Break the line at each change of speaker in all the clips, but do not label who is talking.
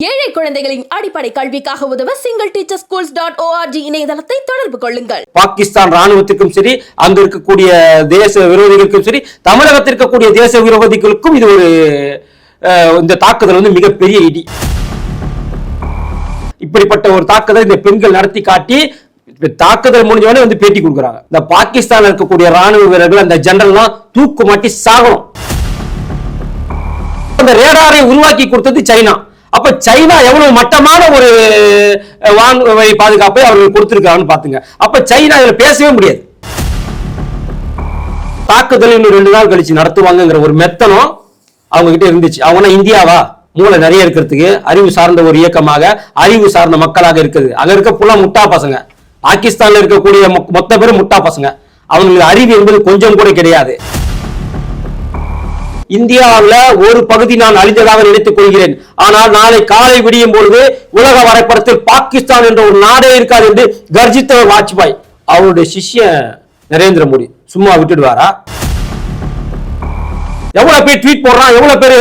ஏழை குழந்தைகளின் அடிப்படை கல்விக்காக உதவ single teacher schools dot O R G இணையதளத்தை தொடர்பு கொள்ளுங்கள்.
பாகிஸ்தான் ராணுவத்துக்கும் சரி அங்க இருக்கக்கூடிய தேச விரோதிகளுக்கும் சரி தமிழகத்தில் இருக்கக்கூடிய தேச விரோதிகளுக்கும் இது ஒரு அஹ், இந்த தாக்குதல் வந்து மிகப்பெரிய இடி. இப்படிப்பட்ட ஒரு தாக்குதல் இந்த பெண்கள் நடத்தி காட்டி தாக்குதல் முடிஞ்சவொடனே வந்து பேட்டி கொடுக்குறாங்க. இந்த பாகிஸ்தான் இருக்கக்கூடிய ராணுவ வீரர்கள் அந்த ஜெனரல்லாம் தூக்கு மாட்டி சாகணும். அந்த ரேடாரை உருவாக்கி கொடுத்தது சைனா. அப்ப சைனா எவ்வளவு மட்டமான ஒரு வான்வழி பாதுகாப்பை அவர்கள் கொடுத்திருக்காங்கன்னு பாத்துங்க அப்ப சைனா இதுல பேசவே முடியாது. தாக்குதல் இன்னும் ரெண்டு நாள் கழிச்சு நடத்துவாங்கங்கிற ஒரு மெத்தனம் அவங்க கிட்ட இருந்துச்சு அவங்கன்னா இந்தியாவா? மூளை நிறைய இருக்கிறதுக்கு அறிவு சார்ந்த ஒரு இயக்கமாக அறிவு சார்ந்த மக்களாக இருக்குது. அங்க இருக்க புல முட்டா பசங்க. பாகிஸ்தான்ல இருக்கக்கூடிய மொத்த பேரும் முட்டா பசங்க. அவங்களுக்கு அறிவு என்பது கொஞ்சம் கூட கிடையாது. இந்தியாவுல ஒரு பகுதி நான் அழிந்ததாக நினைத்துக் கொள்கிறேன். ஆனால் நாளை காலை விடியும் பொழுது உலக வரைபடத்தில் பாகிஸ்தான் என்ற ஒரு நாடே இருக்காது என்று கர்ஜித்தவர் வாஜ்பாய் அவருடைய சிஷ்யன் நரேந்திர மோடி சும்மா விட்டுடுவாரா? எவ்வளவு பேர் ட்வீட் போடுறான் எவ்வளவு பேர்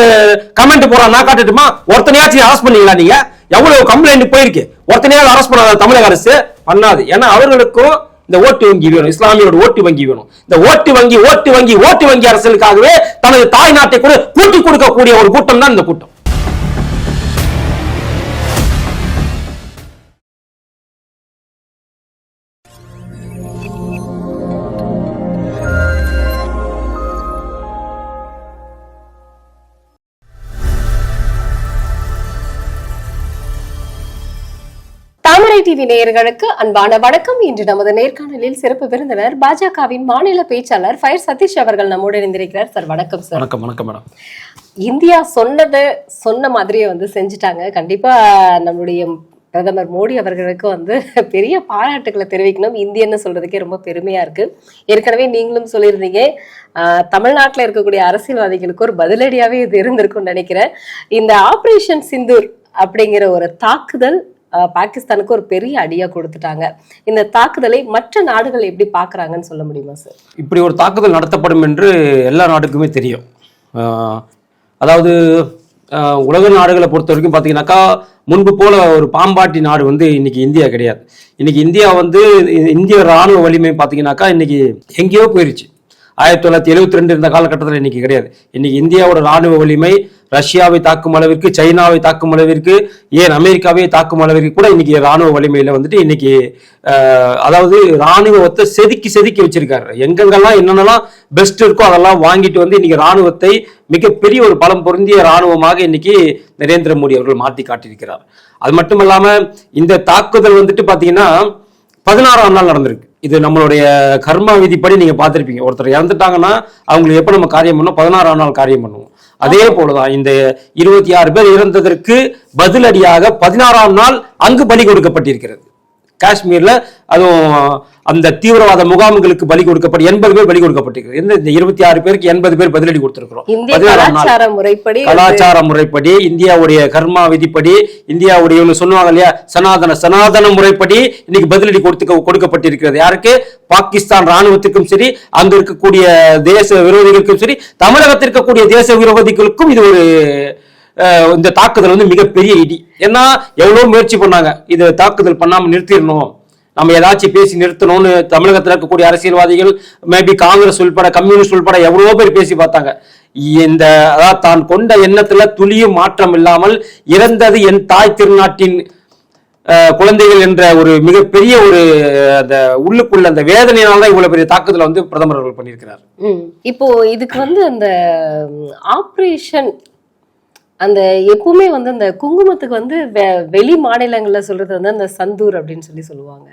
கமெண்ட் போடுறான் நான் காட்டுட்டுமா? ஒருத்தனையாச்சும் அரெஸ்ட் பண்ணீங்களா நீங்க? எவ்வளவு கம்ப்ளைண்ட் போயிருக்கு? ஒருத்தனையாவது அரெஸ்ட் பண்ணாத தமிழக அரசு? பண்ணாது. ஏன்னா அவர்களுக்கும் இந்த ஓட்டு வங்கி வேணும் இஸ்லாமியோட ஓட்டு வங்கி வேணும். இந்த ஓட்டு வங்கி ஓட்டு வங்கி ஓட்டு வங்கி அரசியலுக்காகவே தனது தாய் நாட்டை கூட கூட்டி கொடுக்கக்கூடிய ஒரு கூட்டம் தான் இந்த கூட்டம்.
டிவி நேயர்களுக்கு அன்பான வணக்கம். இன்று நமது நேர்காணலில் சிறப்பு விருந்தினர் பாஜகவின் மாநில பேச்சாளர் ஃபயர் சதீஷ் அவர்கள் நம்மோடு இணைந்திருக்கிறார். சார் வணக்கம் சார்.
வணக்கம் வணக்கம் மேடம்.
இந்தியா சொன்னதை சொன்ன மாதிரியே வந்து செஞ்சுட்டாங்க. கண்டிப்பா நம்மளுடைய பிரதமர் மோடி அவர்களுக்கு வந்து பெரிய பாராட்டுக்களை தெரிவிக்கணும். இந்தியன்னு சொல்றதுக்கே ரொம்ப பெருமையா இருக்கு. ஏற்கனவே நீங்களும் சொல்லியிருந்தீங்க தமிழ்நாட்டுல இருக்கக்கூடிய அரசியல்வாதிகளுக்கு ஒரு பதிலடியாவே இது இருந்திருக்கும்னு நினைக்கிறேன். இந்த ஆபரேஷன் சிந்தூர் அப்படிங்கிற ஒரு தாக்குதல் பாகிஸ்தானுக்கு ஒரு பெரிய அடியா கொடுத்துட்டாங்க. இந்த தாக்குதலை மற்ற நாடுகள் எப்படி பாக்குறாங்கன்னு சொல்ல முடியுமா சார்
இப்படி ஒரு தாக்குதல் நடத்தப்படும் என்று எல்லா நாடுக்குமே தெரியும். அதாவது உலக நாடுகளை பொறுத்த வரைக்கும் பார்த்தீங்கன்னாக்கா முன்பு போல ஒரு பாம்பாட்டி நாடு வந்து இன்னைக்கு இந்தியா கிடையாது. இன்னைக்கு இந்தியா வந்து இந்திய ராணுவ வலிமை பார்த்தீங்கன்னாக்கா இன்னைக்கு எங்கேயோ போயிருச்சு. ஆயிரத்தி தொள்ளாயிரத்தி எழுபத்தி ரெண்டு இருந்த காலகட்டத்தில் இன்னைக்கு கிடையாது. இன்னைக்கு இந்தியாவோட ராணுவ வலிமை ரஷ்யாவை தாக்கும் அளவிற்கு சைனாவை தாக்கும் அளவிற்கு ஏன் அமெரிக்காவை தாக்கும் அளவிற்கு கூட இன்னைக்கு ராணுவ வலிமையில வந்துட்டு இன்னைக்கு அதாவது ராணுவத்தை செதுக்கி செதுக்கி வச்சிருக்காரு. எங்கெங்கெல்லாம் என்னென்னலாம் பெஸ்ட் இருக்கோ அதெல்லாம் வாங்கிட்டு வந்து இன்னைக்கு ராணுவத்தை மிகப்பெரிய ஒரு பலம் பொருந்திய ராணுவமாக இன்னைக்கு நரேந்திர மோடி அவர்கள் மாற்றி காட்டியிருக்கிறார். அது மட்டும் இல்லாம இந்த தாக்குதல் வந்துட்டு பாத்தீங்கன்னா பதினாறாம் நாள் நடந்திருக்கு. இது நம்மளுடைய கர்மா விதிப்படி நீங்க பார்த்திருப்பீங்க. ஒருத்தர் இறந்துட்டாங்கன்னா அவங்களுக்கு எப்ப நம்ம காரியம் பண்ணோம்? பதினாறாம் நாள் காரியம் பண்ணுவோம். அதே போலதான் இந்த இருபத்தி ஆறு பேர் இறந்ததற்கு பதிலடியாக பதினாறாம் நாள் அங்கு பலி கொடுக்கப்பட்டிருக்கிறது. காஷ்மீர்ல அதுவும் அந்த தீவிரவாத முகாம்களுக்கு பலி கொடுக்கப்பட்டு எண்பது பேர் பலி கொடுக்கப்பட்டிருக்கிறது இந்த- இருபத்தி ஆறு பேருக்கு எண்பது பேர் பதிலடி கொடுத்திருக்கிறோம்.
முறைப்படி
கலாச்சார முறைப்படி இந்தியாவுடைய கர்மா விதிப்படி இந்தியாவுடைய சொல்லுவாங்க இல்லையா சனாதன சனாதன முறைப்படி இன்னைக்கு பதிலடி கொடுத்து கொடுக்கப்பட்டிருக்கிறது. யாருக்கு? பாகிஸ்தான் ராணுவத்திற்கும் சரி அங்க இருக்கக்கூடிய தேச விரோதிகளுக்கும் சரி தமிழகத்தில் இருக்கக்கூடிய தேச விரோதிகளுக்கும் இது ஒரு இந்த தாக்குதல் வந்து மிகப்பெரிய இடி. ஏன்னா எவ்வளோ முயற்சி பண்ணாங்க. இது தாக்குதல் பண்ணாம நிறுத்திடணும். நம்ம ஏதாச்சும் பேசி நிறுத்தணும்னு தமிழகத்தில் இருக்கக்கூடிய அரசியல்வாதிகள் மேபி காங்கிரஸ் உள்பட கம்யூனிஸ்ட் உள்பட எவ்வளோ பேர் பேசி பார்த்தாங்க. இந்த அதாவது தான் கொண்ட எண்ணத்துல துளியும் மாற்றம் இல்லாமல் இறந்தது என் தாய் திருநாட்டின் குழந்தைகள் என்ற ஒரு மிகப்பெரிய ஒரு அந்த உள்ளுக்குள்ள அந்த வேதனையினால தான் இவ்வளவு பெரிய தாக்குதலை வந்து பிரதமர் அவர்கள் பண்ணியிருக்கிறார்.
இப்போ இதுக்கு வந்து அந்த ஆப்ரேஷன் அந்த எப்பவுமே வந்து அந்த குங்குமத்துக்கு வந்து வெ- வெளி மாநிலங்கள்ல சொல்றது வந்து அந்த சந்தூர் அப்படின்னு சொல்லி சொல்லுவாங்க.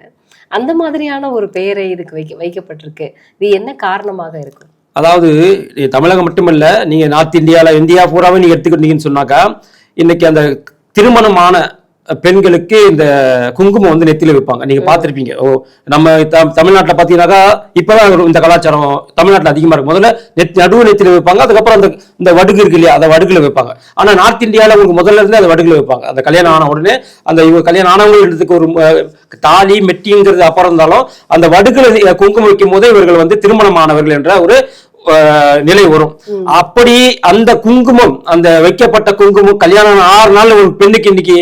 அந்த மாதிரியான ஒரு பெயரை இதுக்கு வைக்க வைக்கப்பட்டிருக்கு. இது என்ன காரணமாக இருக்கும்
அதாவது தமிழகம் மட்டுமல்ல நீங்க நார்த் இந்தியாவில் இந்தியா பூராவே நீங்க எடுத்துக்கிட்டீங்கன்னு சொன்னாக்கா இன்னைக்கு அந்த திருமணமான பெண்களுக்கு இந்த குங்குமம் வந்து நெத்தியில வைப்பாங்க நீங்க பார்த்திருப்பீங்க. ஓ நம்ம தமிழ்நாட்டுல பாத்தீங்கன்னாக்கா இப்பதான் இந்த கலாச்சாரம் தமிழ்நாட்டுல அதிகமா இருக்கு. முதல்ல நெத்தி நடுவு நெத்தியில வைப்பாங்க அதுக்கப்புறம் அந்த இந்த வடுகு இருக்கு இல்லையா அந்த வடுகுல வைப்பாங்க ஆனா நார்த் இந்தியால உங்களுக்கு முதல்ல இருந்து அந்த வடுகுல வைப்பாங்க அந்த கல்யாணம் ஆன உடனே அந்த இவங்க கல்யாணம் ஆனவங்களுக்கு ஒரு தாலி மெட்டிங்கிறது அப்புறம் இருந்தாலும் அந்த வடுகுல குங்குமம் வைக்கும் போதே இவர்கள் வந்து திருமணமானவர்கள் என்ற ஒரு நிலை வரும். அப்படி அந்த குங்குமம் அந்த வைக்கப்பட்ட குங்குமம் கல்யாணம் ஆறு நாள் ஒரு பெண்ணுக்கு இன்னைக்கு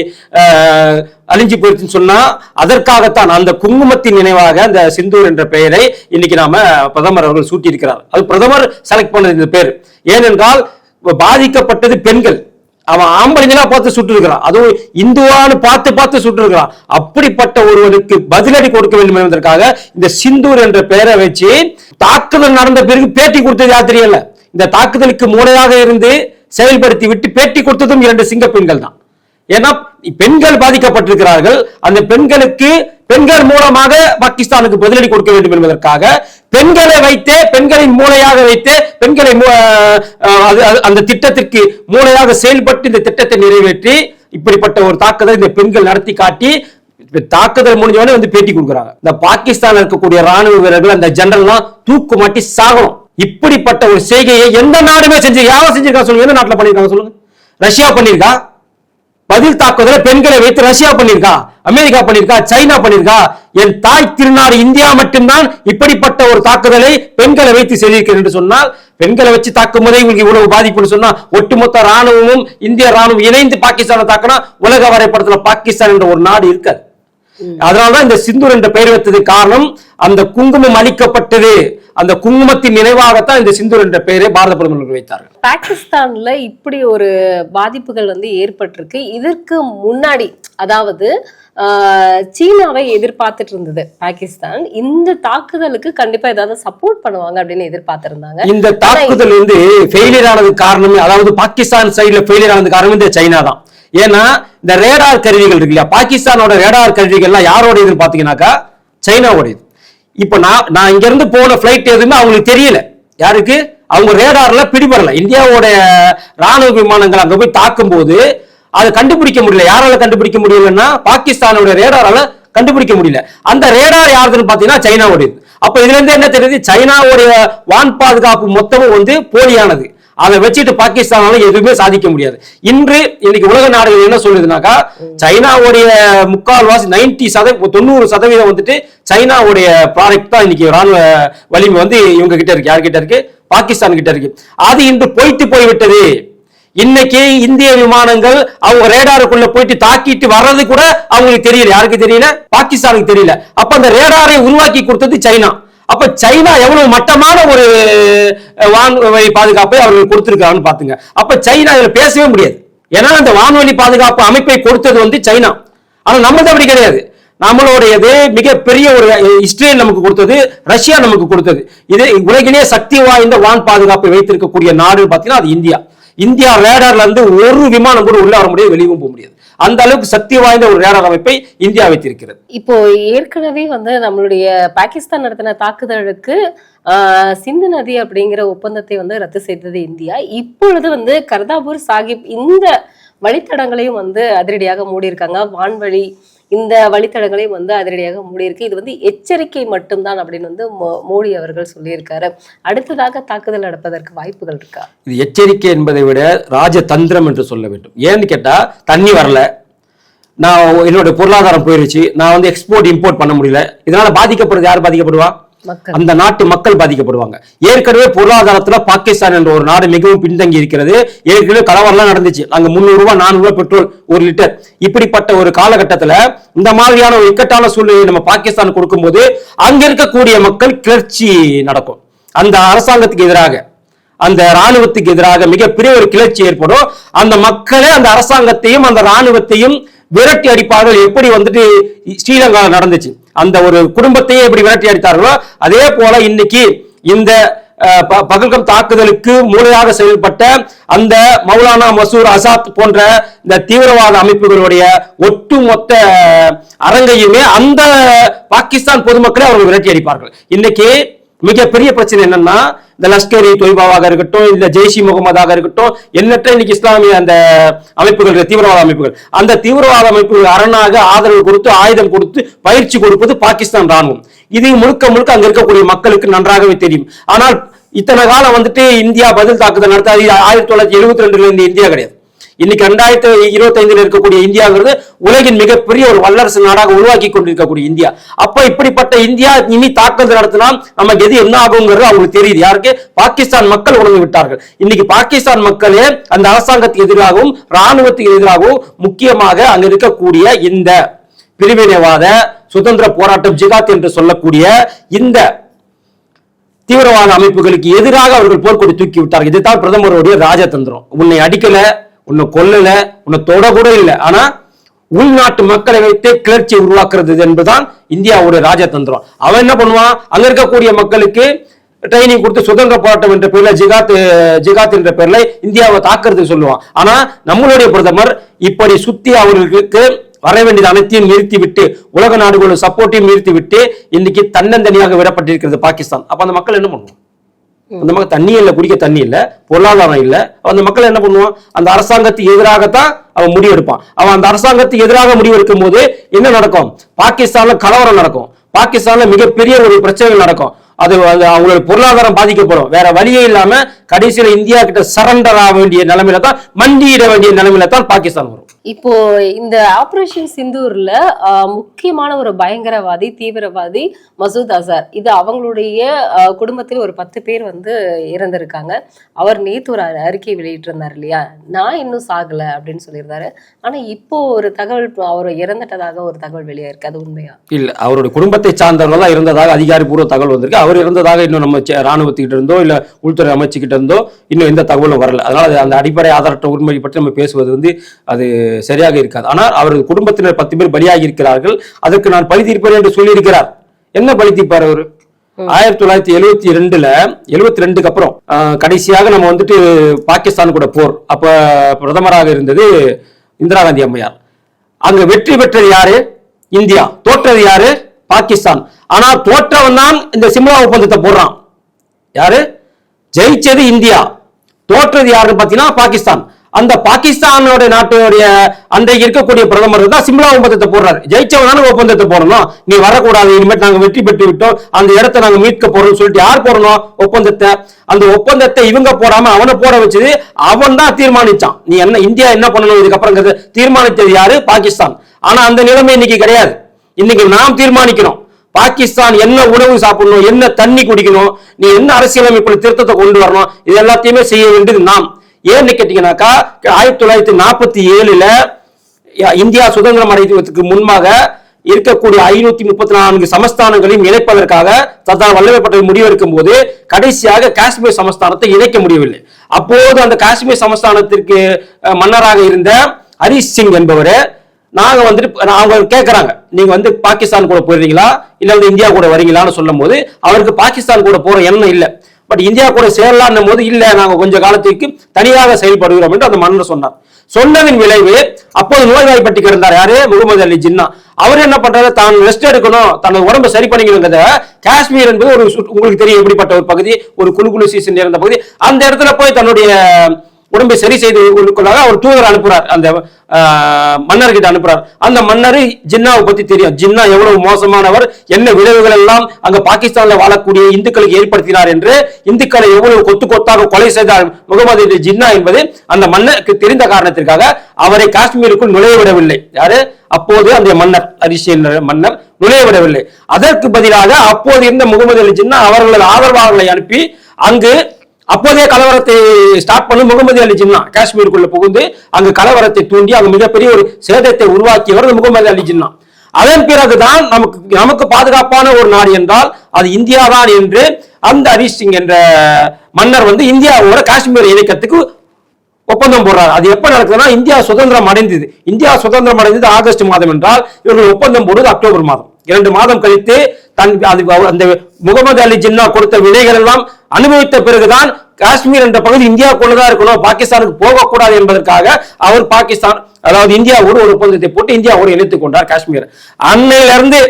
அழிஞ்சு போயிருச்சுன்னு சொன்னா அதற்காகத்தான் அந்த குங்குமத்தின் நினைவாக அந்த சிந்தூர் என்ற பெயரை இன்னைக்கு நாம பிரதமர் அவர்கள் சூட்டியிருக்கிறார். அது பிரதமர் செலக்ட் பண்ணது இந்த பேர். ஏனென்றால் பாதிக்கப்பட்டது பெண்கள். அவன் ஆம்பளைங்களா பார்த்து சுட்டு இருக்கிறான் அதுவும் இந்துவான்னு பார்த்து பார்த்து சுட்டு இருக்கிறான் அப்படிப்பட்ட ஒருவனுக்கு பதிலடி கொடுக்க வேண்டும் என்பதற்காக இந்த சிந்தூர் என்ற பெயரை வச்சு தாக்குதல் நடந்த பிறகு பேட்டி கொடுத்தது யார் தெரியல? இந்த தாக்குதலுக்கு மூளையாக இருந்து செயல்படுத்தி விட்டு பேட்டி கொடுத்ததும் இரண்டு சிங்க பெண்கள் தான். ஏன்னா பெண்கள் பாதிக்கப்பட்டிருக்கிறார்கள். அந்த பெண்களுக்கு பெண்கள் மூலமாக பாகிஸ்தானுக்கு பதிலடி கொடுக்க வேண்டும் என்பதற்காக பெண்களை வைத்தே பெண்களின் மூளையாக வைத்தே பெண்களை மூ- அது- அது- அந்த திட்டத்திற்கு மூளையாக செயல்பட்டு இந்த திட்டத்தை நிறைவேற்றி இப்படிப்பட்ட ஒரு தாக்குதல் இந்த பெண்கள் நடத்தி காட்டி தாக்குதல் முடிஞ்சவொடனே வந்து பேட்டி கொடுக்குறாங்க. இந்த பாகிஸ்தான்ல இருக்கக்கூடிய ராணுவ வீரர்கள் அந்த ஜெனரல்லாம் தூக்கு மாட்டி சாகணும். இப்படிப்பட்ட ஒரு செய்கையை எந்த நாடுமே செஞ்சு யாரும் செஞ்சிருக்கா சொல்லுங்க? எந்த நாட்டில் பண்ணியிருக்காங்க சொல்லுங்க? ரஷ்யா பண்ணியிருக்கா பதில் தாக்குதலை பெண்களை வைத்து ரஷ்யா பண்ணிருக்கா அமெரிக்கா பண்ணிருக்கா சைனா பண்ணிருக்கா என் தாய் திருநாடு இந்தியா மட்டும்தான் இப்படிப்பட்ட ஒரு தாக்குதலை பெண்களை வைத்து செய்திருக்கிறேன் என்று சொன்னால் பெண்களை வச்சு தாக்கும் போதே உங்களுக்கு இவ்வளவு பாதிப்புன்னு சொன்னா ஒட்டுமொத்த ராணுவமும் இந்திய ராணுவம் இணைந்து பாகிஸ்தானை தாக்கினா உலக வரைபடத்துல பாகிஸ்தான் என்ற ஒரு நாடு இருக்காது. அதனாலதான் இந்த சிந்தூர் என்ற பெயர் வைத்ததுக்கு காரணம் அந்த குங்குமம் அளிக்கப்பட்டது அந்த குங்குமத்தின் நினைவாகத்தான் இந்த சிந்தூர் என்ற பெயரை பாரத பிரதமர் வைத்தார்கள்.
பாகிஸ்தான்ல இப்படி ஒரு பாதிப்புகள் வந்து ஏற்பட்டிருக்கு. இதற்கு முன்னாடி அதாவது சீனாவை எதிர்பார்த்துட்டு இருந்தது பாகிஸ்தான். இந்த தாக்குதலுக்கு கண்டிப்பா ஏதாவது சப்போர்ட் பண்ணுவாங்க அப்படின்னு எதிர்பார்த்திருந்தாங்க.
இந்த தாக்குதல் வந்து ஃபெயிலியர் ஆனது காரணமே அதாவது பாகிஸ்தான் சைடுல ஃபெயிலியர் ஆனது காரணம் இந்த சைனா தான் ஏன்னா இந்த ரேடார் கருவிகள் இருக்கு இல்லையா? பாகிஸ்தானோட ரேடார் கருவிகள்லாம் யாரோட இதுன்னு பாத்தீங்கன்னாக்கா சைனாவோட இப்போ நான் நான் இங்கேருந்து போன ஃப்ளைட் எதுவுமே அவங்களுக்கு தெரியல. யாருக்கு? அவங்க ரேடாரில் பிடிபடல. இந்தியாவோட ராணுவ விமானங்கள் அங்கே போய் தாக்கும் போது அதை கண்டுபிடிக்க முடியல. யாரால கண்டுபிடிக்க முடியலன்னா பாகிஸ்தானோட ரேடாரால கண்டுபிடிக்க முடியல. அந்த ரேடார் யாருதுன்னு பார்த்தீங்கன்னா சைனாவோடது. அப்ப இதுல இருந்து என்ன தெரியுது? சைனாவுடைய வான் பாதுகாப்பு மொத்தமும் வந்து போலியானது. அதை வச்சுட்டு பாகிஸ்தானால எதுவுமே சாதிக்க முடியாது. இன்று இன்னைக்கு உலக நாடுகள் என்ன சொல்லுதுனாக்கா சைனாவுடைய முக்கால்வாசி நைன்டி சதவீதம் தொண்ணூறு சதவீதம் வந்துட்டு சைனாவுடைய ப்ராடக்ட் தான் இன்னைக்கு ராணுவ வலிமை வந்து இவங்க கிட்ட இருக்கு. யார்கிட்ட இருக்கு? பாகிஸ்தான் கிட்ட இருக்கு. அது இன்று போயிட்டு போய்விட்டது. இன்னைக்கு இந்திய விமானங்கள் அவங்க ரேடாருக்குள்ள போயிட்டு தாக்கிட்டு வர்றது கூட அவங்களுக்கு தெரியல. யாருக்கு தெரியல? பாகிஸ்தானுக்கு தெரியல. அப்ப அந்த ரேடாரை உருவாக்கி கொடுத்தது சைனா. அப்ப சைனா எவ்வளவு மட்டமான ஒரு வான்வழி பாதுகாப்பை அவர்கள் கொடுத்திருக்காங்கன்னு பாத்துங்க. அப்ப சைனா இதுல பேசவே முடியாது. ஏன்னா அந்த வான்வழி பாதுகாப்பு அமைப்பை கொடுத்தது வந்து சைனா. ஆனா நம்மளது அப்படி கிடையாது. நம்மளுடையது மிகப்பெரிய ஒரு இஸ்ரேல் நமக்கு கொடுத்தது ரஷ்யா நமக்கு கொடுத்தது. இது உலகிலேயே சக்தி வாய்ந்த வான் பாதுகாப்பை வைத்திருக்கக்கூடிய நாடு பாத்தீங்கன்னா அது இந்தியா. இந்தியா ரேடார்ல இருந்து ஒரு விமானம் கூட உள்ள வர முடியாது வெளியும் போக முடியாது. அந்த அளவுக்கு சக்தி வாய்ந்த ஒரு ரேடார் அமைப்பை இந்தியா வைத்திருக்கிறது.
இப்போ ஏற்கனவே வந்து நம்மளுடைய பாகிஸ்தான் நடத்தின தாக்குதலுக்கு சிந்து நதி அப்படிங்கிற ஒப்பந்தத்தை வந்து ரத்து செய்தது இந்தியா. இப்பொழுது வந்து கர்தாபூர் சாஹிப் இந்த வழித்தடங்களையும் வந்து அதிரடியாக மூடியிருக்காங்க. வான்வழி இந்த வழித்தடங்களையும் வந்து அதிரடியாக மூடியிருக்கு. இது வந்து எச்சரிக்கை மட்டும்தான் அப்படின்னு வந்து மோ- மோடி அவர்கள் சொல்லியிருக்காரு. அடுத்ததாக தாக்குதல் நடப்பதற்கு வாய்ப்புகள் இருக்கா?
இது எச்சரிக்கை என்பதை விட ராஜதந்திரம் என்று சொல்ல வேண்டும். ஏன்னு கேட்டால் தண்ணி வரல. நான் என்னோட பொருளாதாரம் போயிருச்சு. நான் வந்து எக்ஸ்போர்ட் இம்போர்ட் பண்ண முடியல. இதனால பாதிக்கப்படுறது யார் பாதிக்கப்படுவா? அந்த நாட்டு மக்கள் பாதிக்கப்படுவாங்க. ஏற்கனவே பொருளாதாரத்துல பாகிஸ்தான் என்ற ஒரு நாடு மிகவும் பின்தங்கி இருக்கிறது. ஏற்கனவே கலவரம்லாம் நடந்துச்சு. அங்க முந்நூறு ரூபாய் நானூறு ரூபாய் பெட்ரோல் ஒரு லிட்டர். இப்படிப்பட்ட ஒரு காலகட்டத்துல இந்த மாதிரியான ஒரு இக்கட்டான சூழ்நிலையை நம்ம பாகிஸ்தான் கொடுக்கும்போது அங்க இருக்கக்கூடிய மக்கள் கிளர்ச்சி நடக்கும். அந்த அரசாங்கத்துக்கு எதிராக அந்த ராணுவத்துக்கு எதிராக மிகப்பெரிய ஒரு கிளர்ச்சி ஏற்படும். அந்த மக்களே அந்த அரசாங்கத்தையும் அந்த ராணுவத்தையும் விரட்டி அடிப்பார்கள். எப்படி வந்துட்டு ஸ்ரீலங்கா நடந்துச்சு? அந்த ஒரு குடும்பத்தையே எப்படி விரட்டி அடித்தார்களோ அதே போல இன்னைக்கு இந்த ப- பகல்கம் தாக்குதலுக்கு மூளையாக செயல்பட்ட அந்த மௌலானா மசூர் அசாத் போன்ற இந்த தீவிரவாத அமைப்புகளுடைய ஒட்டுமொத்த அரங்கையுமே அந்த பாகிஸ்தான் பொதுமக்களை அவர்கள் விரட்டி அடிப்பார்கள். இன்னைக்கு மிகப்பெரிய பிரச்சனை என்னன்னா இந்த லஷ்கர் இ தொய்பாவாக இருக்கட்டும் இல்ல ஜெய்ஷி முகமதாக இருக்கட்டும் எண்ணற்ற இன்னைக்கு இஸ்லாமிய அந்த அமைப்புகள் தீவிரவாத அமைப்புகள். அந்த தீவிரவாத அமைப்புகள் அரணாக ஆதரவு கொடுத்து ஆயுதம் கொடுத்து பயிற்சி கொடுப்பது பாகிஸ்தான் ராணுவம் இது முழுக்க முழுக்க அங்க இருக்கக்கூடிய மக்களுக்கு நன்றாகவே தெரியும். ஆனால் இத்தனை காலம் வந்துட்டு இந்தியா பதில் தாக்குதல் நடத்தாது. ஆயிரத்தி தொள்ளாயிரத்தி எழுபத்தி ரெண்டுல இருந்து இந்தியா கிடையாது. இன்னைக்கு ரெண்டாயிரத்தி இருபத்தைந்துல இருக்கக்கூடிய இந்தியாங்கிறது உலகின் மிகப்பெரிய ஒரு வல்லரசு நாடாக உருவாக்கி கொண்டிருக்கக்கூடிய இந்தியா. அப்ப இப்படிப்பட்ட இந்தியா இனி தாக்குதல் நடத்தினா நமக்கு எது என்ன ஆகுங்கிறது அவங்களுக்கு தெரியுது. யாருக்கு? பாகிஸ்தான் மக்கள் உணர்ந்து விட்டார்கள். இன்னைக்கு பாகிஸ்தான் மக்களே அந்த அரசாங்கத்துக்கு எதிராகவும் ராணுவத்துக்கு எதிராகவும் முக்கியமாக அங்க இருக்கக்கூடிய இந்த பிரிவினைவாத சுதந்திர போராட்டம் ஜிகாத் என்று சொல்லக்கூடிய இந்த தீவிரவாத அமைப்புகளுக்கு எதிராக அவர்கள் போர்க்கொடி தூக்கி விட்டார்கள். இதுதான் பிரதமருடைய ராஜதந்திரம். உன்னை அடிக்கல உன்னை கொல்லல உன்னை தொட கூட இல்லை. ஆனா உள்நாட்டு மக்களை வைத்தே கிளர்ச்சி உருவாக்குறது என்பதுதான் இந்தியாவுடைய ராஜதந்திரம். அவன் என்ன பண்ணுவான்? அங்க இருக்கக்கூடிய மக்களுக்கு ட்ரைனிங் கொடுத்து சுதந்திர போராட்டம் என்ற பேர்ல ஜிகாத் ஜிகாத் என்ற பேர்ல இந்தியாவை தாக்குறதுக்கு சொல்லுவான். ஆனா நம்மளுடைய பிரதமர் இப்படி சுத்தி அவர்களுக்கு வர வேண்டியது அனைத்தையும் நிறுத்தி விட்டு உலக நாடுகளோட சப்போர்ட்டையும் நிறுத்தி விட்டு இன்னைக்கு தன்னந்தனியாக விடப்பட்டிருக்கிறது பாகிஸ்தான். அப்ப அந்த மக்கள் என்ன பண்ணுவோம் அந்த மக்கள் தண்ணி இல்லை குடிக்க தண்ணி இல்லை பொருளாதாரம் இல்லை. அந்த மக்கள் என்ன பண்ணுவான்? அந்த அரசாங்கத்துக்கு எதிராகத்தான் அவன் முடிவெடுப்பான். அவன் அந்த அரசாங்கத்துக்கு எதிராக முடிவெடுக்கும் போது என்ன நடக்கும்? பாகிஸ்தான்ல கலவரம் நடக்கும். பாகிஸ்தான்ல மிகப்பெரிய ஒரு பிரச்சனைகள் நடக்கும். அது அது அவங்களோட பொருளாதாரம் பாதிக்கப்படும். வேற வழியே இல்லாம கடைசியில இந்தியா கிட்ட சரண்டர் ஆக வேண்டிய நிலைமையில தான் மண்டியிட வேண்டிய நிலைமையில தான் பாகிஸ்தான் வரும்.
இப்போ இந்த ஆபரேஷன் சிந்தூர்ல முக்கியமான ஒரு பயங்கரவாதி தீவிரவாதி மசூத் அசார். இது அவங்களுடைய குடும்பத்தில் ஒரு பத்து பேர் வந்து இறந்திருக்காங்க. அவர் நேத்து ஒரு அறி- அறிக்கை வெளியிட்டிருந்தார் இல்லையா? நான் இன்னும் சாகல அப்படின்னு சொல்லியிருந்தாரு. ஆனா இப்போ ஒரு தகவல் அவர் இறந்துட்டதாக ஒரு தகவல் வெளியாயிருக்கு. அது உண்மையா?
இல்ல அவருடைய குடும்பத்தை சார்ந்தவர்கள் இருந்ததாக அதிகாரப்பூர்வ தகவல் வந்திருக்கு. அவர் இருந்ததாக இன்னும் நம்ம சே- ராணுவத்துக்கிட்ட இருந்தோ இல்ல உள்துறை அமைச்சுக்கிட்ட இருந்தோ இன்னும் எந்த தகவலும் வரல. அதனால அது அந்த அடிப்படை ஆதாரற்ற உண்மை பற்றி நம்ம பேசுவது வந்து அது சரியாக இருக்காது. ஆனால் அவரது குடும்பத்தினர் பத்து பேர் பலியாகி இருக்கிறார்கள். அதற்கு நான் பழி தீர்ப்பேன் என்று சொல்லியிருக்கிறார். என்ன பழி தீர்ப்பார் அவரு? ஆயிரத்தி தொள்ளாயிரத்தி எழுவத்தி ரெண்டுல எழுவத்தி ரெண்டுக்கு அப்புறம் கடைசியாக நம்ம வந்துட்டு பாகிஸ்தான் கூட போர். அப்ப பிரதமராக இருந்தது இந்திரா காந்தி அம்மையார். அங்க வெற்றி பெற்றது யாரு? இந்தியா. தோற்றது யாரு? பாகிஸ்தான். ஆனா தோற்றவன் தான் இந்த சிம்லா ஒப்பந்தத்தை போடுறான். யாரு? ஜெயிச்சது இந்தியா. தோற்றது யாருன்னு பாத்தீங்கன்னா பாகிஸ்தான். அந்த பாகிஸ்தானோட நாட்டுடைய அன்றைக்கு இருக்கக்கூடிய பிரதமர் தான் சிம்லா ஒப்பந்தத்தை போடுறாரு. ஜெயிச்சவனான ஒப்பந்தத்தை போடணும். நீ வரக்கூடாது. இனிமேல் நாங்க வெற்றி பெற்று விட்டோம். அந்த இடத்தை நாங்க மீட்க போறோம்னு சொல்லிட்டு யார் போடணும் ஒப்பந்தத்தை? அந்த ஒப்பந்தத்தை இவங்க போடாம அவனை போட வச்சது அவன் தான் தீர்மானிச்சான். நீ என்ன இந்தியா என்ன பண்ணணும்? இதுக்கப்புறம் தீர்மானித்தது யாரு? பாகிஸ்தான். ஆனா அந்த நிலைமை இன்னைக்கு கிடையாது. இன்னைக்கு நாம் தீர்மானிக்கிறோம் பாகிஸ்தான் என்ன உணவு சாப்பிடணும்? என்ன தண்ணி குடிக்கணும்? நீ என்ன அரசியலமைப்பு திருத்தத்தை கொண்டு வரணும்? இது எல்லாத்தையுமே செய்ய வேண்டியது நாம். ஏன்னு கேட்டீங்கன்னாக்கா ஆயிரத்தி தொள்ளாயிரத்தி நாற்பத்தி ஏழுல இந்தியா சுதந்திரம் அடைவதற்கு முன்பாக இருக்கக்கூடிய ஐநூத்தி முப்பத்தி நான்கு சமஸ்தானங்களையும் இணைப்பதற்காக சர்தார் வல்லபாய் பட்டேல் முடிவெடுக்கும் போது கடைசியாக காஷ்மீர் சமஸ்தானத்தை இணைக்க முடியவில்லை. அப்போது அந்த காஷ்மீர் சமஸ்தானத்திற்கு மன்னராக இருந்த ஹரிஷ் சிங் என்பவர் நாங்க வந்துட்டு அவங்க கேட்கறாங்க நீங்க வந்து பாகிஸ்தான் கூட போயிருந்தீங்களா? இல்ல வந்து இந்தியா கூட வரீங்களான்னு சொல்லும் போது அவருக்கு பாகிஸ்தான் கூட போற எண்ணம் இல்லை. பட் இந்தியா கூட சேரலான்னும் போது இல்ல நாங்க கொஞ்ச காலத்துக்கு தனியாக செயல்படுகிறோம் என்று அந்த மன்னர் சொன்னார். சொன்னதின் விளைவு அப்போது நோய்வாய்ப்பட்டு கிடந்தார். யாரு? முகமது அலி ஜின்னா. அவர் என்ன பண்றாரு? தான் ரெஸ்ட் எடுக்கணும். தனது உடம்பு சரி பண்ணிக்கணுங்கிறத காஷ்மீர் என்பது ஒரு உங்களுக்கு தெரியும் எப்படிப்பட்ட ஒரு பகுதி ஒரு குழு குழு சீசன் இருந்த பகுதி. அந்த இடத்துல போய் தன்னுடைய உடம்பை சரி செய்து கொள்ளாக அவர் தூதர் அனுப்புறார். அந்த ஆஹ், மன்னர்கிட்ட அனுப்புறார். அந்த மன்னர் ஜின்னாவை பத்தி தெரியும். ஜின்னா எவ்வளவு மோசமானவர் என்ன விளைவுகள் எல்லாம் அங்க பாகிஸ்தான்ல வாழக்கூடிய இந்துக்களுக்கு ஏற்படுத்தினார் என்று இந்துக்களை எவ்வளவு கொத்து கொத்தாக கொலை செய்தார் முகமது அலி ஜின்னா என்பது அந்த மன்னருக்கு தெரிந்த காரணத்திற்காக அவரை காஷ்மீருக்குள் நுழைய விடவில்லை யாரு? அப்போது அந்த மன்னர் அரிசி மன்னர் நுழைய விடவில்லை அதற்கு பதிலாக அப்போது இருந்த முகமது அலி ஜின்னா அவர்களது ஆதரவாளர்களை அனுப்பி அங்கு அப்போதே கலவரத்தை ஸ்டார்ட் பண்ண முகமது அலி ஜின்னா காஷ்மீருக்குள்ள புகுந்து அங்கு கலவரத்தை தூண்டி அங்கு மிகப்பெரிய ஒரு சேதத்தை உருவாக்கியவர் முகமது அலி ஜின்னா. அதன் பிறகுதான் நமக்கு நமக்கு பாதுகாப்பான ஒரு நாடு என்றால் அது இந்தியா தான் என்று அந்த ஹரீஷ் சிங் என்ற மன்னர் வந்து இந்தியாவோட காஷ்மீர் இயக்கத்துக்கு ஒப்பந்தம் போடுறாரு. அது எப்ப நடக்குதுன்னா இந்தியா சுதந்திரம் அடைந்தது. இந்தியா சுதந்திரம் அடைந்தது ஆகஸ்ட் மாதம் என்றால் இவர்கள் ஒப்பந்தம் போடுவது அக்டோபர் மாதம். இரண்டு மாதம் கழித்து தன் அது அந்த முகமது அலி ஜின்னா கொடுத்த விலைகள் எல்லாம் அனுபவித்த பிறகுதான் காஷ்மீர் என்ற பகுதி இந்தியாவுக்குள்ளதான் இருக்கணும் பாகிஸ்தானுக்கு போகக்கூடாது என்பதற்காக அவர் பாகிஸ்தான் அதாவது இந்தியாவோடு ஒரு ஒப்பந்தத்தை போட்டு இந்தியாவோடு இணைத்துக் கொண்டார் காஷ்மீர். அன்னையிலிருந்து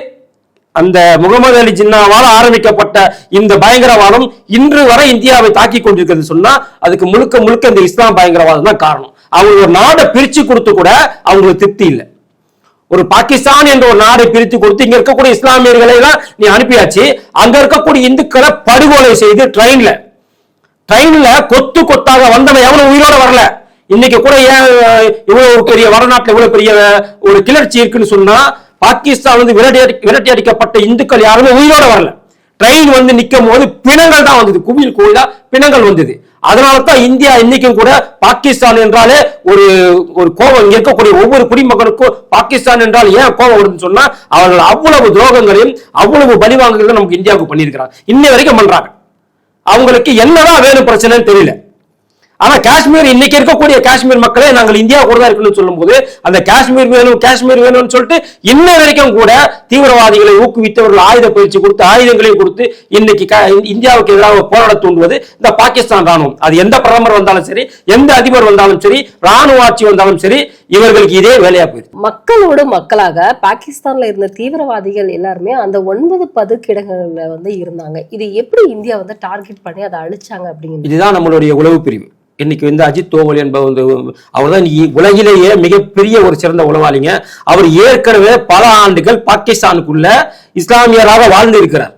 அந்த முகமது அலி ஜின்னாவால் ஆரம்பிக்கப்பட்ட இந்த பயங்கரவாதம் இன்று வரை இந்தியாவை தாக்கி கொண்டிருக்கிறது சொன்னா அதுக்கு முழுக்க முழுக்க இந்த இஸ்லாம் பயங்கரவாதம் தான் காரணம். அவங்க ஒரு நாடை பிரிச்சு கொடுத்து கூட அவங்களுக்கு திருப்தி இல்லை. ஒரு பாகிஸ்தான் என்ற ஒரு நாடை பிரித்து கொடுத்து இங்க இருக்கக்கூடிய இஸ்லாமியர்களை எல்லாம் நீ அனுப்பியாச்சு. அங்க இருக்கக்கூடிய இந்துக்களை படுகொலை செய்து ட்ரெயின்ல ட்ரெயின்ல கொத்து கொத்தாக வந்தவன் எவ்வளவு உயிரோட வரல. இன்னைக்கு கூட ஏன் அஹ், இவ்வளவு பெரிய வடநாட்டுல இவ்வளவு பெரிய ஒரு கிளர்ச்சி இருக்குன்னு சொன்னா பாகிஸ்தான் வந்து விரட்டி விரட்டி அடிக்கப்பட்ட இந்துக்கள் யாருமே உயிரோட வரல. ட்ரெயின் வந்து நிற்கும் போது பிணங்கள் தான் வந்தது. குவியல் கோயிலா பிணங்கள் வந்தது. அதனால தான் இந்தியா இன்னைக்கும் கூட பாகிஸ்தான் என்றாலே ஒரு ஒரு கோபம். இங்க இருக்கக்கூடிய ஒவ்வொரு குடிமகனுக்கும் பாகிஸ்தான் என்றால் ஏன் கோபம் வருதுன்னு சொன்னா அவர்கள் அவ்வளவு துரோகங்களையும் அவ்வளவு பலிவாங்குறதையும் நமக்கு இந்தியாவுக்கு பண்ணியிருக்கிறாங்க. இன்னை வரைக்கும் பண்றாங்க. அவங்களுக்கு என்னதான் வேணும் பிரச்சனைன்னு தெரியல. ஆனா காஷ்மீர் இன்னைக்கு இருக்கக்கூடிய காஷ்மீர் மக்களே நாங்கள் இந்தியா கூட தான் இருக்கணும்னு சொல்லும்போது அந்த காஷ்மீர் வேணும் காஷ்மீர் வேணும்னு சொல்லிட்டு இன்ன வரைக்கும் கூட தீவிரவாதிகளை ஊக்குவித்தவர்கள் ஆயுத பயிற்சி கொடுத்து ஆயுதங்களையும் கொடுத்து இன்னைக்கு இந்தியாவுக்கு எதிராக போராட தூண்டுவது இந்த பாகிஸ்தான் ராணுவம். அது எந்த பிரதமர் வந்தாலும் சரி எந்த அதிபர் வந்தாலும் சரி ராணுவ ஆட்சி வந்தாலும் சரி இவர்களுக்கு இதே வேலையா போயிருக்கு
மக்களோடு மக்களாக பாகிஸ்தான்ல இருந்த தீவிரவாதிகள் எல்லாருமே அந்த ஒன்பது பதுக்கிடங்கள்ல வந்து இருந்தாங்க. இது எப்படி இந்தியா வந்து டார்கெட் பண்ணி அதை அழிச்சாங்க அப்படிங்கிறது?
இதுதான் நம்மளுடைய உளவு பிரிவு. இன்னைக்கு வந்து அஜித் தோவல் என்பவர் வந்து அவர் தான் உலகிலேயே மிகப்பெரிய ஒரு சிறந்த உளவாளிங்க. அவர் ஏற்கனவே பல ஆண்டுகள் பாகிஸ்தானுக்குள்ள இஸ்லாமியராக வாழ்ந்து இருக்கிறார்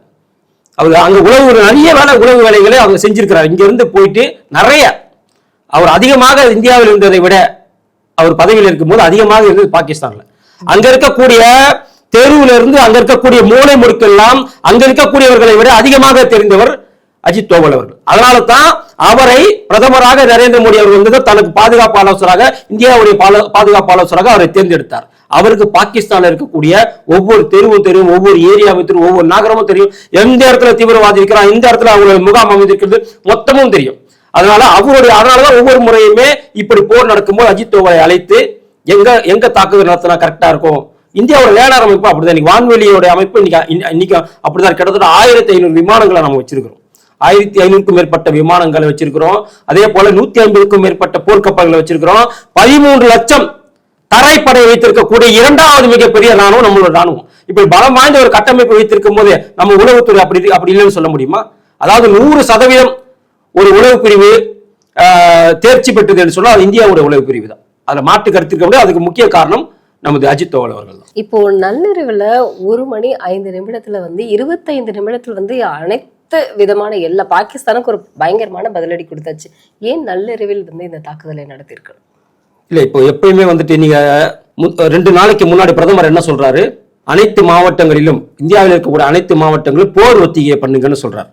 அவர் அங்க உளவு நிறைய வேலை உளவு வேலைகளை அவங்க செஞ்சிருக்கிறார். இங்க இருந்து போயிட்டு நிறைய அவர் அதிகமாக இந்தியாவில் இருந்ததை விட அவர் பதவியில் இருக்கும்போது அதிகமாக இருந்தது பாகிஸ்தான்ல. அங்க இருக்கக்கூடிய தெருவில் இருந்து அங்க இருக்கக்கூடிய மூளை முடுக்கெல்லாம் அங்க இருக்கக்கூடியவர்களை விட அதிகமாக தெரிந்தவர் அஜித் தோவல் அவர்கள். அதனால தான் அவரை பிரதமராக நரேந்திர மோடி அவர்கள் வந்து தனக்கு பாதுகாப்பு ஆலோசராக இந்தியாவுடைய பால- பாதுகாப்பு ஆலோசராக அவரை தேர்ந்தெடுத்தார். அவருக்கு பாகிஸ்தான்ல இருக்கக்கூடிய ஒவ்வொரு தெருவும் தெரியும் ஒவ்வொரு ஏரியாவும் தெரியும் ஒவ்வொரு நகரமும் தெரியும். எந்த இடத்துல தீவிரவாதி இருக்கிறான் இந்த இடத்துல அவங்க முகாம் அமைந்திருக்கிறது மொத்தமும் தெரியும். அதனால அவருடைய அதனாலதான் ஒவ்வொரு முறையுமே இப்படி போர் நடக்கும்போது அஜித் தோவலை அழைத்து எங்க எங்க தாக்குதல் நடத்தினா கரெக்டா இருக்கும்? இந்தியாவோட லேடர் அமைப்பு அப்படிதான். இன்னைக்கு வான்வெளியோட அமைப்பு இன்னைக்கு இன்னைக்கு அப்படிதான். கிட்டத்தட்ட ஆயிரத்தி ஐநூறு விமானங்களை நம்ம வச்சிருக்கிறோம். ஆயிரத்தி ஐநூறுக்கும் மேற்பட்ட விமானங்களை வச்சிருக்கிறோம். அதே போல நூத்தி ஐம்பதுக்கும் மேற்பட்ட போர்க்கப்பல்களை வச்சிருக்கிறோம். பதிமூன்று லட்சம் தரைப்படை வைத்திருக்கக்கூடிய இரண்டாவது மிகப்பெரிய ராணுவம் நம்மளோட ராணுவம் இப்படி பலம் வாய்ந்த ஒரு கட்டமைப்பு வைத்திருக்கும் போது நம்ம உளவுத்துறை அப்படி அப்படி இல்லைன்னு சொல்ல முடியுமா? அதாவது நூறு சதவீதம் ஒரு உளவு பிரிவு தேர்ச்சி பெற்றது என்று சொன்னால் அது இந்தியாவோட உளவு பிரிவு தான். அதுல மாற்று கருத்து இருக்க முடியாது. அதுக்கு முக்கிய காரணம் நமது அஜித் தோவல் அவர்கள் தான்.
இப்போ நள்ளிரவுல ஒரு மணி ஐந்து நிமிடத்துல வந்து இருபத்தைந்து நிமிடத்துல வந்து அனைத்து விதமான எல்லா பாகிஸ்தானுக்கு ஒரு பயங்கரமான பதிலடி கொடுத்தாச்சு. ஏன் நள்ளிரவில் வந்து இந்த தாக்குதலை நடத்தியிருக்கணும்
இல்ல இப்போ எப்பயுமே வந்துட்டு நீங்க ரெண்டு நாளைக்கு முன்னாடி பிரதமர் என்ன சொல்றாரு? அனைத்து மாவட்டங்களிலும் இந்தியாவில் இருக்கக்கூடிய அனைத்து மாவட்டங்களிலும் போர் ஒத்திகை பண்ணுங்கன்னு சொல்றாரு.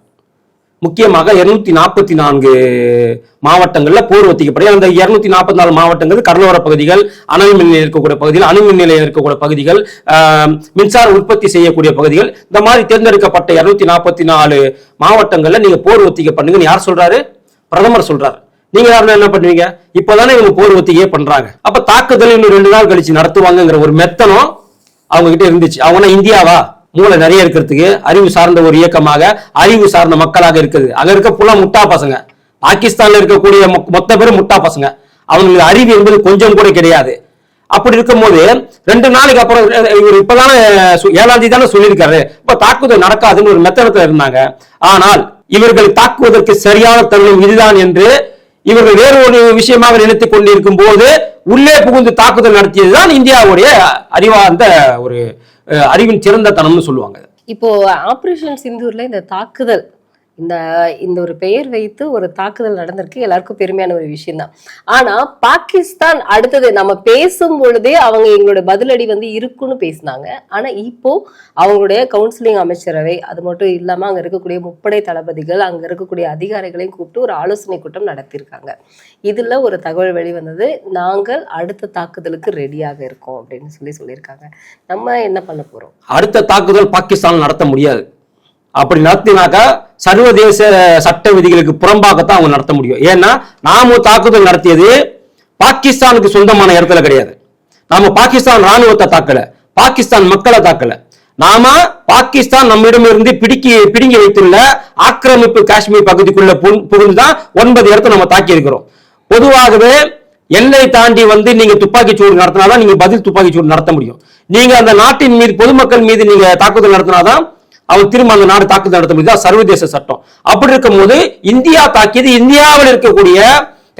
முக்கியமாக இருநூத்தி நாற்பத்தி நான்கு மாவட்டங்களில் போர் ஒத்திக்கப்படி அந்த இருநூத்தி நாற்பத்தி நாலு மாவட்டங்கள் கடலோர பகுதிகள் அனல் மின் நிலையம் இருக்கக்கூடிய பகுதிகள் அணு மின் நிலையம் இருக்கக்கூடிய பகுதிகள் மின்சார உற்பத்தி செய்யக்கூடிய பகுதிகள். இந்த மாதிரி தேர்ந்தெடுக்கப்பட்ட இருநூத்தி நாற்பத்தி நாலு மாவட்டங்களில் நீங்க போர் ஒத்திகை பண்ணுங்கன்னு யார் சொல்றாரு? பிரதமர் சொல்றாரு. நீங்க யாருன்னா என்ன பண்ணுவீங்க? இப்பதானே இவங்க போர் ஒத்திகையே பண்றாங்க. அப்ப தாக்குதல் இன்னும் ரெண்டு நாள் கழிச்சு நடத்துவாங்கங்கிற ஒரு மெத்தனம் அவங்க கிட்ட இருந்துச்சு. அவங்க இந்தியாவா? மூளை நிறைய இருக்கிறதுக்கு அறிவு சார்ந்த ஒரு இயக்கமாக அறிவு சார்ந்த மக்களாக இருக்குது. அங்க இருக்க புள்ள முட்டா பசங்க. பாகிஸ்தான்ல இருக்கக்கூடிய மொ- மொத்த பேரும் முட்டா பசங்க. அவங்களுக்கு அறிவு என்பது கொஞ்சம் கூட கிடையாது. அப்படி இருக்கும்போது ரெண்டு நாளைக்கு அப்புறம் இவர் இப்பதானே சு- ஏழாம் தேதி தானே சொல்லியிருக்காரு. இப்ப தாக்குதல் நடக்காதுன்னு ஒரு மெத்தனத்துல இருந்தாங்க. ஆனால் இவர்கள் தாக்குவதற்கு சரியான தருணம் இதுதான் என்று இவர்கள் வேறு ஒரு விஷயமாக நினைத்துக் கொண்டிருக்கும் போது உள்ளே புகுந்து தாக்குதல் நடத்தியதுதான் இந்தியாவுடைய அறிவார்ந்த ஒரு அறிவின் சிறந்த தனம்னு சொல்லுவாங்க.
இப்போ ஆபரேஷன் சிந்தூர்ல இந்த தாக்குதல் இந்த இந்த ஒரு பெயர் வைத்து ஒரு தாக்குதல் நடந்திருக்கு. எல்லாருக்கும் பெருமையான ஒரு விஷயம் தான் ஆனா பாகிஸ்தான் அடுத்தது நம்ம பேசும் பொழுதே அவங்க எங்களோட பதிலடி வந்து இருக்குன்னு பேசினாங்க. ஆனா இப்போ அவங்களுடைய கவுன்சிலிங் அமைச்சரவை அது மட்டும் இல்லாம அங்க இருக்கக்கூடிய முப்படை தளபதிகள் அங்க இருக்கக்கூடிய அதிகாரிகளையும் கூப்பிட்டு ஒரு ஆலோசனை கூட்டம் நடத்தியிருக்காங்க. இதுல ஒரு தகவல் வெளிவந்தது நாங்கள் அடுத்த தாக்குதலுக்கு ரெடியாக இருக்கோம் அப்படின்னு சொல்லி சொல்லியிருக்காங்க. நம்ம என்ன பண்ண போறோம்?
அடுத்த தாக்குதல் பாகிஸ்தான் நடத்த முடியாது. அப்படி நடத்தினாக்கா சர்வதேச சட்ட விதிகளுக்கு புறம்பாகத்தான் அவங்க நடத்த முடியும். ஏன்னா நாம தாக்குதல் நடத்தியது பாகிஸ்தானுக்கு சொந்தமான இடத்துல கிடையாது. நாம பாகிஸ்தான் ராணுவத்தை தாக்கல பாகிஸ்தான் மக்களை தாக்கல. நாம பாகிஸ்தான் நம்மிடமிருந்து பிடிக்கி பிடுங்கி வைத்துள்ள ஆக்கிரமிப்பு காஷ்மீர் பகுதிக்குள்ள புகுந்துதான் ஒன்பது இடத்தை நம்ம தாக்கி இருக்கிறோம். பொதுவாகவே எல்லை தாண்டி வந்து நீங்க துப்பாக்கி சூடு நடத்தினாதான் நீங்க பதில் துப்பாக்கி சூடு நடத்த முடியும். நீங்க அந்த நாட்டின் மீது பொதுமக்கள் மீது நீங்க தாக்குதல் நடத்தினாதான் அவன் திரும்ப அந்த நாடு தாக்குதல் நடத்த முடியுது? சர்வதேச சட்டம். அப்படி இருக்கும்போது இந்தியா தாக்கியது இந்தியாவில் இருக்கக்கூடிய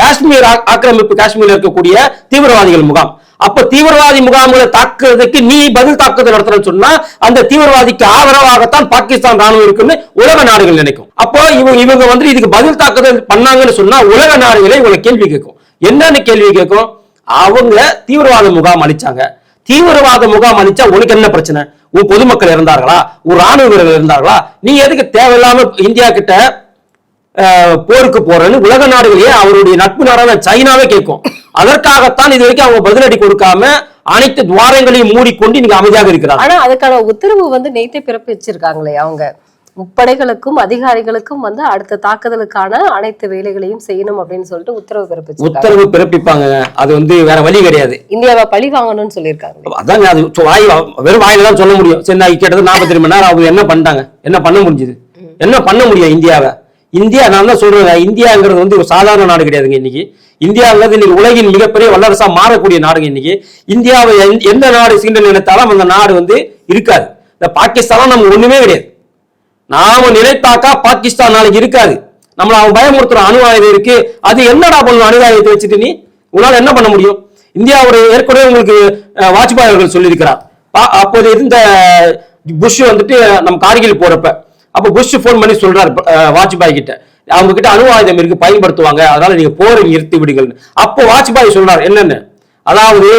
காஷ்மீர் ஆக்கிரமிப்பு காஷ்மீர்ல இருக்கக்கூடிய தீவிரவாதிகள் முகாம். அப்ப தீவிரவாதி முகாம்களை தாக்குறதுக்கு நீ பதில் தாக்குதல் நடத்தணும்னு சொன்னா அந்த தீவிரவாதிக்கு ஆதரவாகத்தான் பாகிஸ்தான் ராணுவம் இருக்குன்னு உலக நாடுகள் நினைக்கும். அப்போ இவங்க இவங்க வந்து இதுக்கு பதில் தாக்குதல் பண்ணாங்கன்னு சொன்னா உலக நாடுகளே இவங்களை கேள்வி கேட்கும். என்னன்னு கேள்வி கேட்கும்? அவங்க தீவிரவாத முகாம் அளிச்சாங்க. தீவிரவாத முகாம் அளிச்சா உனக்கு என்ன பிரச்சனை? பொதுமக்கள் இருந்தார்களா? உன் ராணுவ வீரர்கள் இருந்தார்களா? நீ எதுக்கு தேவையில்லாம இந்தியா கிட்ட போருக்கு போறேன்னு உலக நாடுகளையே அவருடைய நட்பு நாடான சைனாவே கேட்கும். அதற்காகத்தான் இது வரைக்கும் அவங்க பதிலடி கொடுக்காம அனைத்து துவாரங்களையும் மூடிக்கொண்டு நீங்க அமைதியாக இருக்கிறாங்க.
ஆனா அதுக்கான உத்தரவு வந்து நேத்தே பிறப்பிச்சிருக்காங்களே அவங்க. முப்படைகளுக்கும் அதிகாரிகளுக்கும் வந்து அடுத்த தாக்குதலுக்கான அனைத்து வேலைகளையும் செய்யணும் அப்படின்னு சொல்லிட்டு உத்தரவு பிறப்பிச்சிருக்காங்க.
உத்தரவு பிறப்பிப்பாங்க. அது வந்து வேற வழி கிடையாது.
இந்தியாவை பழி வாங்கணும்னு சொல்லியிருக்காங்க.
அதாங்க அது வாய் வெறும் வாயில தான் சொல்ல முடியும். சரி நான் கிட்டத்தட்ட நாற்பத்தி மணி நேரம் அவங்க என்ன பண்ணிட்டாங்க? என்ன பண்ண முடிஞ்சது? என்ன பண்ண முடியும் இந்தியாவை? இந்தியா நான் தான் சொல்றேன் இந்தியாங்கிறது வந்து ஒரு சாதாரண நாடு கிடையாதுங்க இன்னைக்கு. இந்தியாங்கிறது இன்னைக்கு உலகின் மிகப்பெரிய வல்லரசா மாறக்கூடிய நாடுங்க இன்னைக்கு. இந்தியாவை எந்த- நாடு சீண்ட நினைத்தாலும் அந்த நாடு வந்து இருக்காது. இந்த பாகிஸ்தான் நம்ம ஒண்ணுமே கிடையாது. நாம நினைத்தாக்கா பாகிஸ்தான் நாளைக்கு இருக்காது. நம்மள அவன் பயமுறுத்துற அணு ஆயுதம் இருக்கு. அது என்னடா பண்ணும் அணு ஆயுதத்தை வச்சுட்டு நீ? உங்களால என்ன பண்ண முடியும்? இந்தியாவோட ஏற்கனவே உங்களுக்கு வாஜ்பாய் அவர்கள் சொல்லியிருக்கிறார். பா- அப்போது இருந்த புஷ் வந்துட்டு நம்ம கார்கில் போறப்ப அப்ப புஷ் ஃபோன் பண்ணி சொல்றாரு வாஜ்பாய் கிட்ட. அவங்க கிட்ட அணு ஆயுதம் இருக்கு பயன்படுத்துவாங்க. அதனால நீங்க போரை நிறுத்தி விடுங்கள் அப்போ வாஜ்பாய் சொல்றாரு என்னன்னு? அதாவது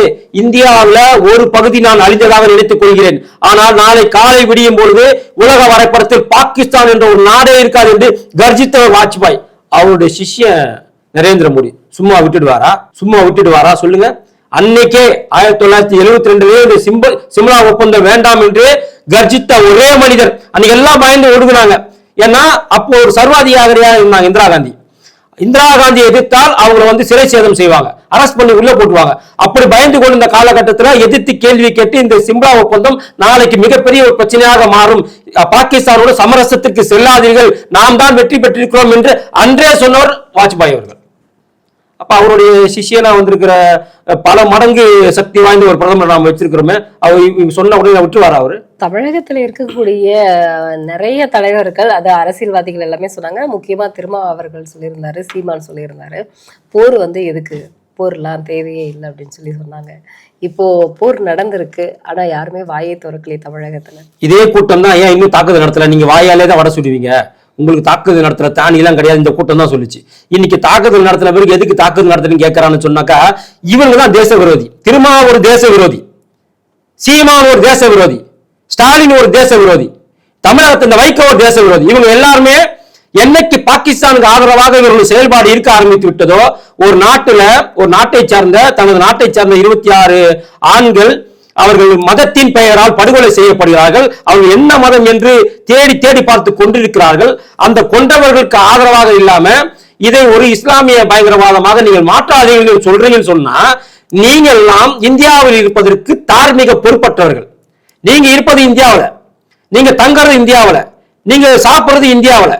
இந்தியாவில் ஒரு பகுதி நான் அழிந்ததாக நினைத்துக் கொள்கிறேன். ஆனால் நாளை காலை விடியும் பொழுது உலக வரைபடத்தில் பாகிஸ்தான் என்ற ஒரு நாடே இருக்காது என்று கர்ஜித்தவர் வாஜ்பாய் அவருடைய சிஷ்யன் நரேந்திர மோடி. சும்மா விட்டுடுவாரா? சும்மா விட்டுடுவாரா? சொல்லுங்க. அன்னைக்கே ஆயிரத்தி தொள்ளாயிரத்தி எழுபத்தி ரெண்டுலேயே இந்த சிம்ப சிம்லா ஒப்பந்தம் வேண்டாம் என்று கர்ஜித்த ஒரே மனிதர். அன்னைக்கு எல்லாம் பயந்து ஒடுங்குனாங்க. ஏன்னா அப்போ ஒரு சர்வாதிகாரியா இருந்தாங்க இந்திரா காந்தி. இந்திரா காந்தி எதிர்த்தால் அவங்களை வந்து சிறை சேதம் செய்வாங்க. அரெஸ்ட் பண்ணி உள்ள போட்டுருவாங்க அப்படி பயந்து கொண்டு இந்த காலகட்டத்தில் எதிர்த்து கேள்வி கேட்டு இந்த சிம்லா ஒப்பந்தம் நாளைக்கு மிகப்பெரிய ஒரு பிரச்சனையாக மாறும். பாகிஸ்தானோட சமரசத்திற்கு செல்லாதீர்கள். நாம் தான் வெற்றி பெற்றிருக்கிறோம் என்று அன்றே சொன்னவர் வாஜ்பாய் அவர்கள். அப்ப அவருடைய சிஷியனா வந்திருக்கிற பல மடங்கு சக்தி வாய்ந்த ஒரு பிரதமர் நாம் வச்சிருக்கிறோமே அவர் சொன்ன உடனே விட்டுருவாரா அவரு?
தமிழகத்துல இருக்கக்கூடிய நிறைய தலைவர்கள் அது அரசியல்வாதிகள் எல்லாமே சொன்னாங்க. முக்கியமா திருமா அவர்கள் சொல்லியிருந்தாரு சீமான் சொல்லியிருந்தாரு. போர் வந்து எதுக்கு? போர்லாம் தேவையே இல்லை அப்படின்னு சொல்லி சொன்னாங்க. இப்போ போர் நடந்திருக்கு ஆனா யாருமே வாயை திறக்கலையே தமிழகத்துல.
இதே கூட்டம் தான் ஏன் இன்னும் தாக்குதல் நடத்தல? நீங்க வாயாலே தான் வட சுடுவீங்க உங்களுக்கு தாக்குதல் நடத்துற தானியெல்லாம் கிடையாது இந்த கூட்டம் தான் சொல்லுச்சு. இன்னைக்கு தாக்குதல் நடத்தின பிறகு எதுக்கு தாக்குதல் நடத்துன்னு கேட்கறான்னு சொன்னாக்கா இவங்க தான் தேச விரோதி. திருமா ஒரு தேச விரோதி. சீமான் ஒரு தேச விரோதி. ஸ்டாலின் ஒரு தேச விரோதி. தமிழகத்தில் இந்த வைகோ ஒரு தேச விரோதி. இவங்க எல்லாருமே என்னைக்கு பாகிஸ்தானுக்கு ஆதரவாக இவர்கள் செயல்பாடு இருக்க ஆரம்பித்து விட்டதோ ஒரு நாட்டுல ஒரு நாட்டை சார்ந்த தனது நாட்டை சார்ந்த இருபத்தி ஆறு ஆண்கள் அவர்கள் மதத்தின் பெயரால் படுகொலை செய்யப்படுகிறார்கள். அவர்கள் என்ன மதம் என்று தேடி தேடி பார்த்து கொண்டிருக்கிறார்கள். அந்த கொண்டவர்களுக்கு ஆதரவாக இல்லாம இதை ஒரு இஸ்லாமிய பயங்கரவாதமாக நீங்கள் மாற்றாதீர்கள் சொல்றீங்கன்னு சொன்னா நீங்கள் எல்லாம் இந்தியாவில் இருப்பதற்கு தார்மீக பொறுப்பற்றவர்கள். நீங்க இருப்பது இந்தியாவில் நீங்க தங்குறது இந்தியாவில் நீங்க சாப்பிடுறது இந்தியாவில்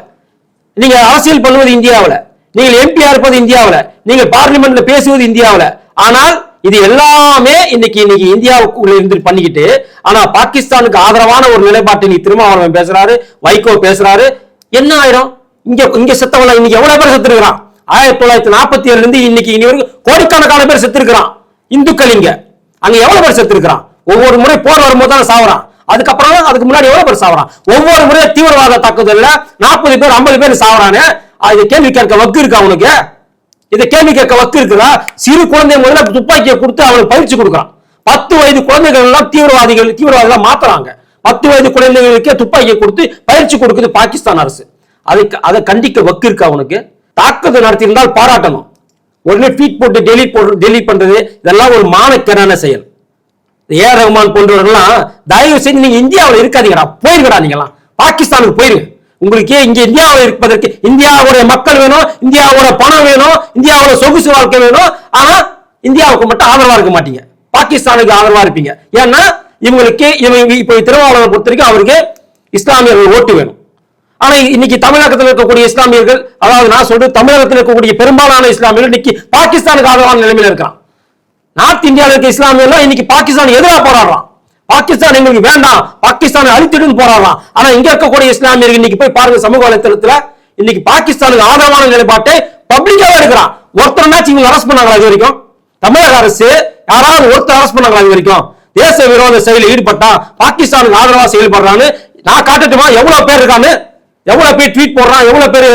நீங்க அரசியல் பண்ணுவது இந்தியாவில் நீங்கள் எம்பியா இருப்பது இந்தியாவில் நீங்கள் பார்லிமெண்ட்ல பேசுவது இந்தியாவில். ஆனால் இது எல்லாமே இன்னைக்கு இன்னைக்கு இந்தியாவுக்குள்ள இருந்து பண்ணிக்கிட்டு ஆனா பாகிஸ்தானுக்கு ஆதரவான ஒரு நிலைப்பாட்டை நீ திருமாவளவன் பேசுறாரு வைகோ பேசுறாரு. என்ன ஆயிரும்? இங்க இங்க செத்தவங்கள இன்னைக்கு எவ்வளவு பேர் செத்துருக்கிறான்? ஆயிரத்தி தொள்ளாயிரத்தி நாற்பத்தி ஏழுல இருந்து இன்னைக்கு இனி வரைக்கும் கோடிக்கணக்கான பேர் செத்துருக்கிறான். இந்துக்கள் இங்க. அங்க எவ்வளவு பேர் செத்துருக்கிறான்? ஒவ்வொரு முறை போர் வரும்போது தான் சாவறான். அதுக்கப்புறம் அதுக்கு முன்னாடி எவ்வளவு பேர் சாவறான்? ஒவ்வொரு முறையும் தீவிரவாத தாக்குதல்ல நாற்பது பேர் ஐம்பது பேர் சாவறானே? அது கேள்வி கேட்க வக்கு இருக்கா உனக்கு? இதை கேள்வி கேட்க வக்கு இருக்குதா? சிறு குழந்தை முதல்ல துப்பாக்கியை கொடுத்து அவனுக்கு பயிற்சி கொடுக்குறான். பத்து வயது குழந்தைகள் எல்லாம் தீவிரவாதிகள் தீவிரவாதிகள் மாத்துறாங்க. பத்து வயது குழந்தைகளுக்கே துப்பாக்கியை கொடுத்து பயிற்சி கொடுக்குது பாகிஸ்தான் அரசு. அதுக்கு அதை கண்டிக்க வக்கு இருக்கு அவனுக்கு தாக்குதல் நடத்தியிருந்தால் பாராட்டணும். உடனே ட்வீட் போட்டு டெலிட் போட்டு டெலிட் பண்றது இதெல்லாம் ஒரு மானக்கரான செயல். ஏ ரஹ்மான் போன்றவர்கள்லாம் தயவு செஞ்சு நீங்க இந்தியாவில் இருக்காதீங்கடா போயிருங்கடா நீங்களாம் பாகிஸ்தானுக்கு போயிருங்க. உங்களுக்கு இங்க இந்தியாவில் இருப்பதற்கு இந்தியாவுடைய மக்கள் வேணும் இந்தியாவோட பணம் வேணும் இந்தியாவோட சொகுசு வாழ்க்கை வேணும். ஆனா இந்தியாவுக்கு மட்டும் ஆதரவா இருக்க மாட்டீங்க. பாகிஸ்தானுக்கு ஆதரவா இருப்பீங்க. ஏன்னா இவங்களுக்கு இவங்க இப்ப திருவாவூர் பொறுத்த வரைக்கும் அவருக்கு இஸ்லாமியர்கள் ஓட்டு வேணும். ஆனா இன்னைக்கு தமிழகத்தில் இருக்கக்கூடிய இஸ்லாமியர்கள் அதாவது நான் சொல்றது தமிழகத்தில் இருக்கக்கூடிய பெரும்பாலான இஸ்லாமியர்கள் இன்னைக்கு பாகிஸ்தானுக்கு ஆதரவான நிலைமையில இருக்கான். நார்த் இந்தியாவில் இருக்க இஸ்லாமியர்கள் இன்னைக்கு பாகிஸ்தான் எதிராக போராடுறான். பாகிஸ்தான் எங்களுக்கு வேண்டாம். பாகிஸ்தானை அழித்திடுன்னு போராடுறான். ஆனா இங்க இருக்கக்கூடிய இஸ்லாமியர்கள் இன்னைக்கு போய் பாருங்க சமூக வலைத்தளத்துல இன்னைக்கு பாகிஸ்தானுக்கு ஆதரவான நிலைப்பாட்டை பப்ளிக்காவே இருக்கிறான் ஒருத்தர் இவங்க அரெஸ்ட் பண்ணாங்களா இது வரைக்கும்? தமிழக அரசு யாராவது ஒருத்தர் அரெஸ்ட் பண்ணாங்களா இது வரைக்கும்? தேச விரோத செயலில் ஈடுபட்டா பாகிஸ்தானுக்கு ஆதரவா செயல்படுறான்னு நான் காட்டட்டுமா? எவ்வளவு பேர் இருக்கான்னு? எவ்வளவு பேர் ட்வீட் போடுறான்? எவ்வளவு பேர்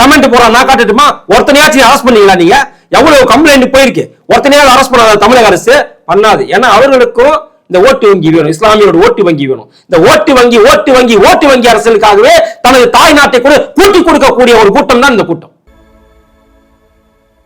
கமெண்ட் போடுறான் நான் காட்டட்டுமா? ஒருத்தனையாச்சும் அரெஸ்ட் பண்ணீங்களா நீங்க? எவ்வளவு கம்ப்ளைண்ட் போயிருக்கு? ஒருத்தனையாவது அரெஸ்ட் பண்ணாத தமிழக அரசு? பண்ணாது. ஏன்னா அவர்களுக்கும் இந்த ஓட்டு வங்கி வேணும் இஸ்லாமியோட ஓட்டு வங்கி வேணும். இந்த ஓட்டு வங்கி ஓட்டு வங்கி ஓட்டு வங்கி அரசியலுக்காகவே தனது தாய் நாட்டை கூட கூட்டி கொடுக்கக்கூடிய ஒரு கூட்டம் தான் இந்த கூட்டம்.